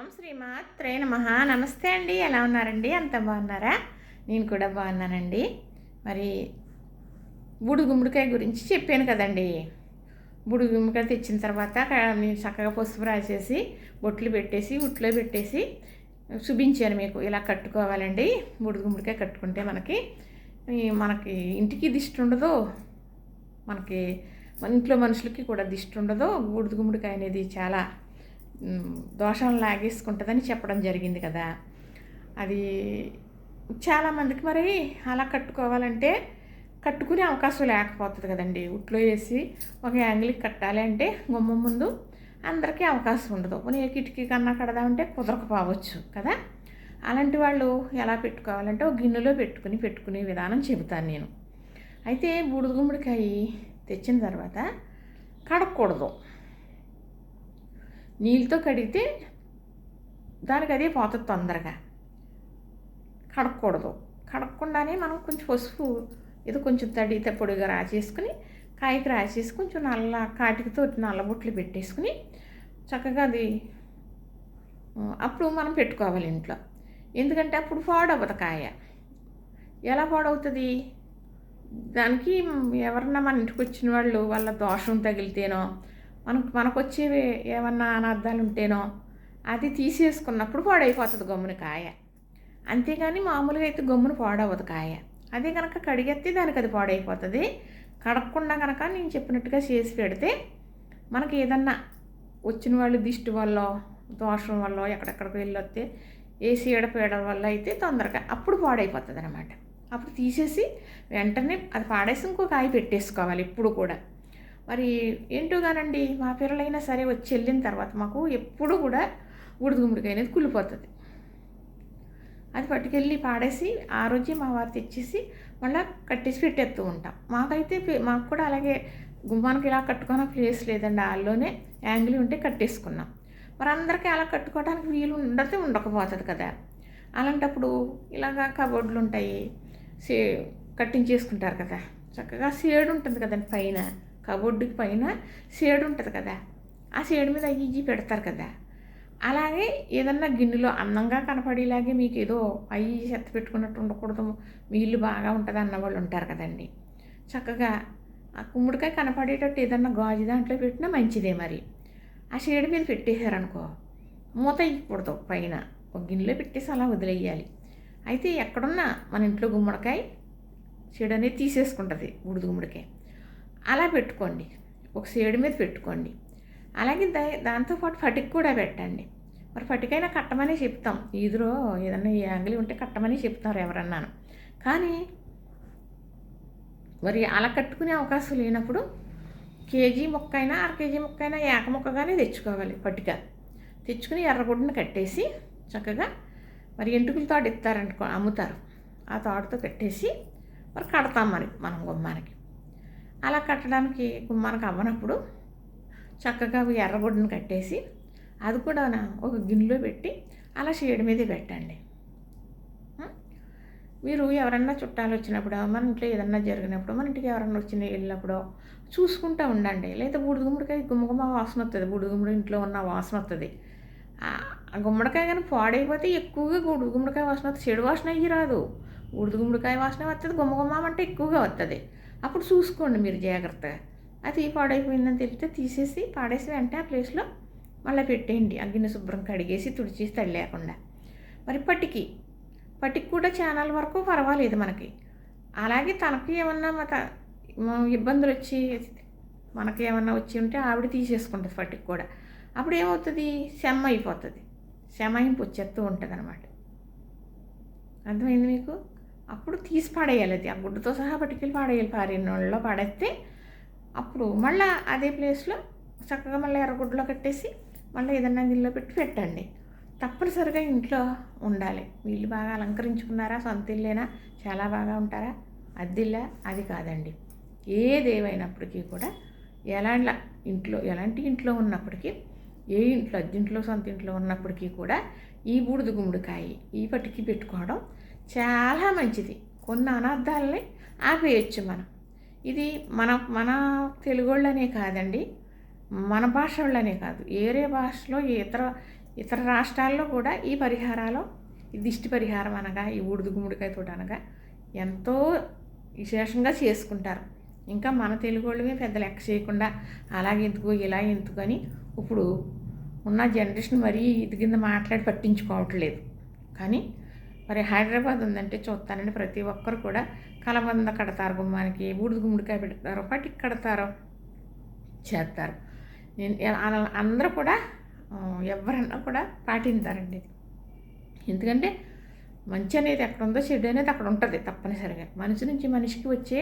ఓం శ్రీమాత్రే నమ. నమస్తే అండి. ఎలా ఉన్నారండి? అంత బాగున్నారా? నేను కూడా బాగున్నానండి. మరి బుడు గుమ్మడికాయ గురించి చెప్పాను కదండి. బుడు గుమ్మడికాయ తెచ్చిన తర్వాత నేను చక్కగా పసుపు రాసేసి బొట్లు పెట్టేసి ఉట్లో పెట్టేసి చూపించాను మీకు. ఇలా కట్టుకోవాలండి. బుడు గుమ్మడికాయ కట్టుకుంటే మనకి మనకి ఇంటికి దిష్టి ఉండదు. మనకి మన ఇంట్లో మనుషులకి కూడా దిష్టి ఉండదు. బూడిద గుమ్మడికాయ అనేది చాలా దోషం లాగేసుకుంటుందని చెప్పడం జరిగింది కదా. అది చాలామందికి మరి అలా కట్టుకోవాలంటే కట్టుకునే అవకాశం లేకపోతుంది కదండి. ఉట్లో వేసి ఒక యాంగిల్కి కట్టాలి అంటే గుమ్మం ముందు అందరికీ అవకాశం ఉండదు. పోనీ ఏ కిటికీ కన్నా కడదామంటే కుదరకపోవచ్చు కదా. అలాంటి వాళ్ళు ఎలా పెట్టుకోవాలంటే ఒక గిన్నెలో పెట్టుకుని పెట్టుకునే విధానం చెబుతాను నేను. అయితే బూడిద గుమ్మడికాయ తెచ్చిన తర్వాత కడగకూడదు. నీళ్ళతో కడిగితే దానికి అదే పోతుంది తొందరగా. కడగకూడదు కడగకుండానే మనం కొంచెం పసుపు ఏదో కొంచెం తడి పొడిగా రాసేసుకుని కాయకి రాసేసి కొంచెం నల్ల కాటికితో నల్ల బొట్లు పెట్టేసుకుని చక్కగా అది అప్పుడు మనం పెట్టుకోవాలి ఇంట్లో. ఎందుకంటే అప్పుడు పాడవదు కాయ. ఎలా పాడవుతుంది? దానికి ఎవరన్నా మన ఇంటికి వచ్చిన వాళ్ళు వాళ్ళ దోషం తగిలితేనో మనకు మనకు వచ్చేవి ఏమన్నా అనర్థాలు ఉంటేనో అది తీసేసుకున్నప్పుడు పాడైపోతుంది గమ్మున కాయ. అంతేగాని మామూలుగా అయితే గమ్మున పాడవదు కాయ. అదే కనుక కడిగెత్తే దానికి అది పాడైపోతుంది. కడగకుండా కనుక నేను చెప్పినట్టుగా చేసి పెడితే మనకి ఏదన్నా వచ్చిన వాళ్ళు దిష్టి వల్ల దోషం వల్ల ఎక్కడెక్కడికి వెళ్ళొస్తే ఏ సీడపీడ వల్ల అయితే తొందరగా అప్పుడు పాడైపోతుంది అనమాట అప్పుడు తీసేసి వెంటనే అది పాడేసి ఇంకో కాయ పెట్టేసుకోవాలి ఇప్పుడు కూడా. మరి ఏంటో కానండి మా పిల్లలైనా సరే వచ్చి వెళ్ళిన తర్వాత మాకు ఎప్పుడు కూడా ఉడుదు అనేది కుళ్ళిపోతుంది. అది పట్టుకెళ్ళి పాడేసి ఆ రోజే మా వారు తెచ్చేసి మళ్ళీ కట్టేసి పెట్టేస్తూ ఉంటాం. మాకైతే మాకు కూడా అలాగే గుమ్మానికి ఇలా కట్టుకున్న ప్లేస్ లేదండి వాళ్ళలోనే యాంగిల్ ఉంటే కట్టేసుకున్నాం. మరి అందరికీ అలా కట్టుకోవడానికి వీలు ఉండతే ఉండకపోతుంది కదా. అలాంటప్పుడు ఇలాగా కబోర్డులు ఉంటాయి సే కట్టించేసుకుంటారు కదా. చక్కగా సేడు ఉంటుంది కదండి పైన. కబోర్డుకి పైన షేడ్ ఉంటుంది కదా. ఆ షేడ్ మీద అయ్యి ఇయ్యి పెడతారు కదా. అలాగే ఏదన్నా గిన్నెలో అందంగా కనపడేలాగే మీకు ఏదో అయ్యి చెత్త పెట్టుకున్నట్టు ఉండకూడదు. మీ ఇల్లు బాగా ఉంటుంది అన్నవాళ్ళు ఉంటారు కదండి. చక్కగా ఆ కుమ్మడికాయ కనపడేటట్టు ఏదన్నా గాజు దాంట్లో పెట్టినా మంచిదే మరి. ఆ షేడ్ మీద పెట్టేశారనుకో మూత ఇవ్వకూడదు పైన. ఒక గిన్నెలో పెట్టేసి అలా వదిలేయాలి. అయితే ఎక్కడున్నా మన ఇంట్లో గుమ్మడికాయ షేడ్ అనేది తీసేసుకుంటుంది బుడిది గుమ్మడికాయ. అలా పెట్టుకోండి. ఒక సేడు మీద పెట్టుకోండి. అలాగే దా దాంతోపాటు ఫటిక్ కూడా పెట్టండి. మరి పటికైనా కట్టమని చెప్తాం. ఈదులో ఏదన్నా ఈ యాంగిల్ ఉంటే కట్టమని చెప్తారు ఎవరన్నాను. కానీ మరి అలా కట్టుకునే అవకాశం లేనప్పుడు కేజీ ముక్క అయినా అర కేజీ ముక్క అయినా ఏక ముక్కగానే తెచ్చుకోవాలి పట్టిక తెచ్చుకుని ఎర్రగుడ్డను కట్టేసి చక్కగా మరి ఎంటుకల తాడు ఇస్తారనుకో అమ్ముతారు. ఆ తాడుతో కట్టేసి మరి కడతాం మరి మనం గుమ్మానికి. అలా కట్టడానికి గుమ్మానికి అవ్వనప్పుడు చక్కగా ఎర్రగుడ్డను కట్టేసి అది కూడా ఒక గిన్నెలో పెట్టి అలా షేడ్ మీద పెట్టండి. మీరు ఎవరన్నా చుట్టాలు వచ్చినప్పుడు మన ఇంట్లో ఏదన్నా జరిగినప్పుడు మన ఇంటికి ఎవరన్నా వచ్చిన వెళ్ళినప్పుడు చూసుకుంటూ ఉండండి. లేదా బూడిద గుమ్మడికాయ గుమ్మగుమ్మ వాసన వస్తుంది బూడిద గుమ్మడి ఇంట్లో ఉన్న వాసన వస్తుంది గుమ్మడికాయ కానీ పాడైపోతే ఎక్కువగా బూడిద గుమ్మడికాయ వాసన వస్తుంది చెడు వాసన అయ్యి రాదు. బూడిద గుమ్మడికాయ వాసన వస్తుంది గుమ్మగుమ్మ అంటే ఎక్కువగా వస్తుంది అప్పుడు చూసుకోండి మీరు జాగ్రత్తగా అది పాడైపోయిందని తెలిస్తే తీసేసి పాడేసి వెంటనే ఆ ప్లేస్లో మళ్ళీ పెట్టేయండి. ఆ గిన్నె శుభ్రం కడిగేసి తుడిచేసి తడి లేకుండా. మరి పట్టికి పట్టికి కూడా ఛానల్ వరకు పర్వాలేదు మనకి. అలాగే తనకి ఏమన్నా మత ఇబ్బందులు వచ్చి మనకి ఏమన్నా వచ్చి ఉంటే ఆవిడ తీసేసుకుంటుంది పట్టికి కూడా. అప్పుడు ఏమవుతుంది? శమ అయిపోతుంది. శమాయింపు వచ్చేస్తూ ఉంటుంది అనమాట అర్థమైంది మీకు? అప్పుడు తీసి పాడేయాలి అది. ఆ గుడ్డుతో సహా పట్టుకెళ్ళి పాడేయాలి. పారినోళ్ళలో పడేస్తే అప్పుడు మళ్ళీ అదే ప్లేస్లో చక్కగా మళ్ళీ ఎర్రగుడ్డలో కట్టేసి మళ్ళీ ఏదన్నా గిన్నెలో పెట్టి పెట్టండి. తప్పనిసరిగా ఇంట్లో ఉండాలి. వీళ్ళు బాగా అలంకరించుకున్నారా? సొంత ఇల్లేనా? చాలా బాగా ఉంటారా? అద్దిల్లా అది కాదండి. ఏదేమైనప్పటికీ కూడా ఎలాంటి ఇంట్లో ఎలాంటి ఇంట్లో ఉన్నప్పటికీ ఏ ఇంట్లో అద్దింట్లో సొంత ఇంట్లో ఉన్నప్పటికీ కూడా ఈ బూడిద గుమ్మడికాయ ఈ పట్టుకి పెట్టుకోవడం చాలా మంచిది. కొన్ని అనర్థాలని ఆపేయచ్చు మనం. ఇది మన మన తెలుగు వాళ్ళనే కాదండి మన భాష వాళ్ళనే కాదు. వేరే భాషలో ఇతర ఇతర రాష్ట్రాల్లో కూడా ఈ పరిహారాలు ఈ దిష్టి పరిహారం అనగా ఈ ఉడుదు గుమ్మడికాయ తోట అనగా ఎంతో విశేషంగా చేసుకుంటారు. ఇంకా మన తెలుగు వాళ్ళమే పెద్ద లెక్క చేయకుండా అలాగే ఎందుకు ఇలా ఎందుకు అని ఇప్పుడు ఉన్న జనరేషన్ మరీ ఇది కింద మాట్లాడి పట్టించుకోవట్లేదు. కానీ మరి హైదరాబాద్ ఉందంటే చూస్తానండి ప్రతి ఒక్కరు కూడా. కలబంద కడతారు గుమ్మానికి బూడిద గుమ్మడికాయ పెడతారు పటికి కడతారు చేస్తారు. నేను అందరూ కూడా ఎవరన్నా కూడా పాటించారండి. ఇది ఎందుకంటే మంచి అనేది ఎక్కడ ఉందో చెడు అనేది అక్కడ ఉంటుంది తప్పనిసరిగా. మనిషి నుంచి మనిషికి వచ్చే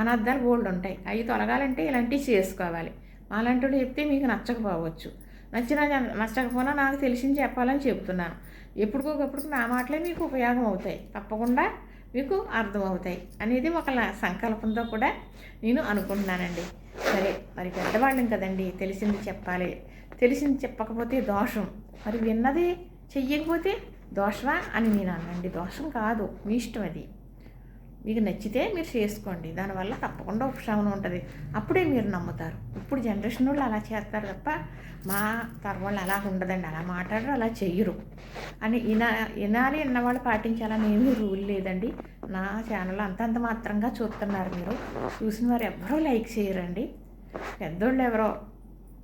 అనర్థాలు బోల్డ్ ఉంటాయి. అవి తొలగాలంటే ఇలాంటివి చేసుకోవాలి. అలాంటి వాళ్ళు చెప్తే మీకు నచ్చకపోవచ్చు. నచ్చినా నచ్చకపోయినా నాకు తెలిసింది చెప్పాలని చెప్తున్నాను. ఎప్పటికొకప్పుడు నా మాటలే మీకు ఉపయోగం అవుతాయి. తప్పకుండా మీకు అర్థమవుతాయి అనేది ఒక సంకల్పంతో కూడా నేను అనుకుంటున్నానండి. సరే మరి పెద్దవాళ్ళం కదండి తెలిసింది చెప్పాలి. తెలిసింది చెప్పకపోతే దోషం. మరి విన్నది చెయ్యకపోతే దోషమా అని నేను అనండి. దోషం కాదు మీ ఇష్టం అది. మీకు నచ్చితే మీరు చేసుకోండి. దానివల్ల తప్పకుండా ఉపశమనం ఉంటుంది. అప్పుడే మీరు నమ్ముతారు. ఇప్పుడు జనరేషన్ వాళ్ళు అలా చేస్తారు తప్ప మా తరం వాళ్ళు అలా ఉండదండి. అలా మాట్లాడరు అలా చెయ్యరు. అని వినా వినాలి అన్నవాళ్ళు పాటించాలని ఏమీ రూల్ లేదండి. నా ఛానల్ అంతంత మాత్రంగా చూస్తున్నారు మీరు. చూసిన వారు ఎవరో లైక్ చేయరండి. పెద్దోళ్ళు ఎవరో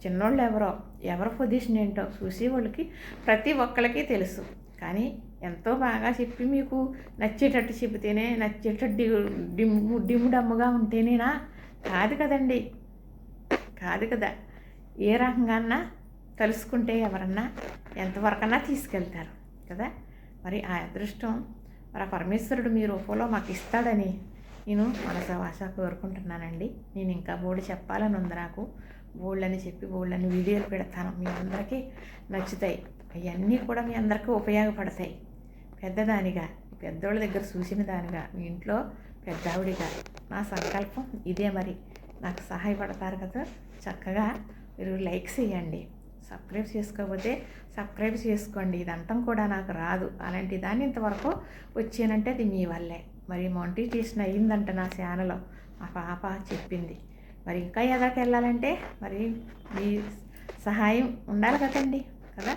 చిన్నోళ్ళు ఎవరో ఎవరి పొజిషన్ ఏంటో చూసి వాళ్ళకి ప్రతి ఒక్కరికి తెలుసు. కానీ ఎంతో బాగా చెప్పి మీకు నచ్చేటట్టు చెబితేనే నచ్చేటట్టు డి- డిమ్ము డిమ్ము డమ్ముగా ఉంటేనేనా? కాదు కదండి. కాదు కదా. ఏ రకంగా తలుసుకుంటే ఎవరన్నా ఎంతవరకన్నా తీసుకెళ్తారు కదా. మరి ఆ అదృష్టం మరి ఆ పరమేశ్వరుడు మీ రూపంలో మాకు ఇస్తాడని నేను మనసవాస కోరుకుంటున్నానండి. నేను ఇంకా బోల్డ్ చెప్పాలని ఉంది నాకు. బోల్డ్ చెప్పి బోల్డ్ అని వీడియోలు పెడతాను. మీ అందరికీ నచ్చుతాయి. అవన్నీ కూడా మీ అందరికీ ఉపయోగపడతాయి. పెద్దదానిగా పెద్దోళ్ళ దగ్గర చూసిన దానిగా మీ ఇంట్లో పెద్దావిడిగా. నా సంకల్పం ఇదే మరి. నాకు సహాయపడతారు కదా. చక్కగా మీరు లైక్స్ చేయండి. సబ్స్క్రైబ్ చేసుకోకపోతే సబ్స్క్రైబ్ చేసుకోండి. ఇదంతం కూడా నాకు రాదు. అలాంటి దాన్ని ఇంతవరకు వచ్చానంటే అది మీ వల్లే. మరి మానిటైజేషన్ అయ్యిందంట నా ఛానల్ మా పాప చెప్పింది. మరి ఇంకా ఎదరికి వెళ్ళాలంటే మరి మీ సహాయం ఉండాలి కదండి కదా?